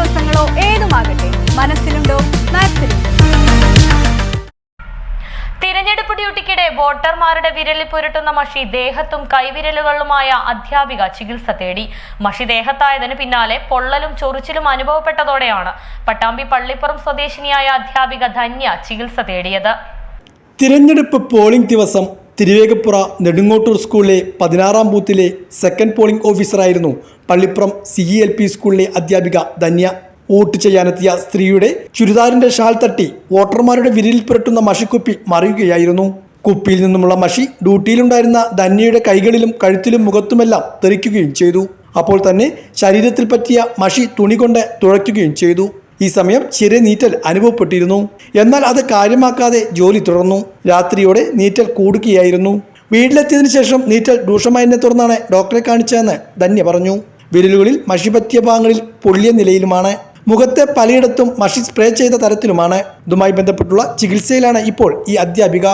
ദിവസങ്ങളോ ഏതുമാകട്ടെ മനസ്സിലുണ്ടോ തിരഞ്ഞെടുപ്പ് ഡ്യൂട്ടിക്കിടെ വോട്ടർമാരുടെ വിരലിൽ പുരട്ടുന്ന മഷി ദേഹത്തും കൈവിരലുകളുമായ അധ്യാപിക ചികിത്സ തേടി. മഷി ദേഹത്തായതിന് പിന്നാലെ പൊള്ളലും ചൊറിച്ചിലും അനുഭവപ്പെട്ടതോടെയാണ് പട്ടാമ്പി പള്ളിപ്പുറം സ്വദേശിനിയായ അധ്യാപിക ധന്യ ചികിത്സ തേടിയത്. തിരഞ്ഞെടുപ്പ് പോളിംഗ് ദിവസം തിരുവേഗപ്പുറ നെടുങ്ങോട്ടൂർ സ്കൂളിലെ പതിനാറാം ബൂത്തിലെ second polling ഓഫീസറായിരുന്നു Pallippuram C E L P സ്കൂളിലെ അധ്യാപിക ധന്യ. വോട്ട് ചെയ്യാനെത്തിയ സ്ത്രീയുടെ ചുരിദാറിന്റെ ഷാൾ തട്ടി വോട്ടർമാരുടെ വിരലിൽ പുരട്ടുന്ന മഷിക്കുപ്പി മറിയുകയായിരുന്നു. കുപ്പിയിൽ നിന്നുമുള്ള മഷി ഡ്യൂട്ടിയിലുണ്ടായിരുന്ന ധന്യയുടെ കൈകളിലും കഴുത്തിലും മുഖത്തുമെല്ലാം തെറിക്കുകയും ചെയ്തു. അപ്പോൾ തന്നെ ശരീരത്തിൽ പറ്റിയ മഷി തുണി കൊണ്ട് തുഴയ്ക്കുകയും ചെയ്തു. ഈ സമയം ചെറിയ നീറ്റൽ അനുഭവപ്പെട്ടിരുന്നു. എന്നാൽ അത് കാര്യമാക്കാതെ ജോലി തുടർന്നു. രാത്രിയോടെ നീറ്റൽ കൂടുകയായിരുന്നു. വീട്ടിലെത്തിയതിനു ശേഷം നീറ്റൽ രൂക്ഷമായതിനെ തുടർന്നാണ് ഡോക്ടറെ കാണിച്ചതെന്ന് ധന്യ പറഞ്ഞു. വിരലുകളിൽ മഷിപത്യ ഭാഗങ്ങളിൽ പൊള്ളിയ നിലയിലുമാണ്. മുഖത്തെ പലയിടത്തും മഷി സ്പ്രേ ചെയ്ത തരത്തിലുമാണ്. ഇതുമായി ബന്ധപ്പെട്ടുള്ള ചികിത്സയിലാണ് ഇപ്പോൾ ഈ അധ്യാപിക.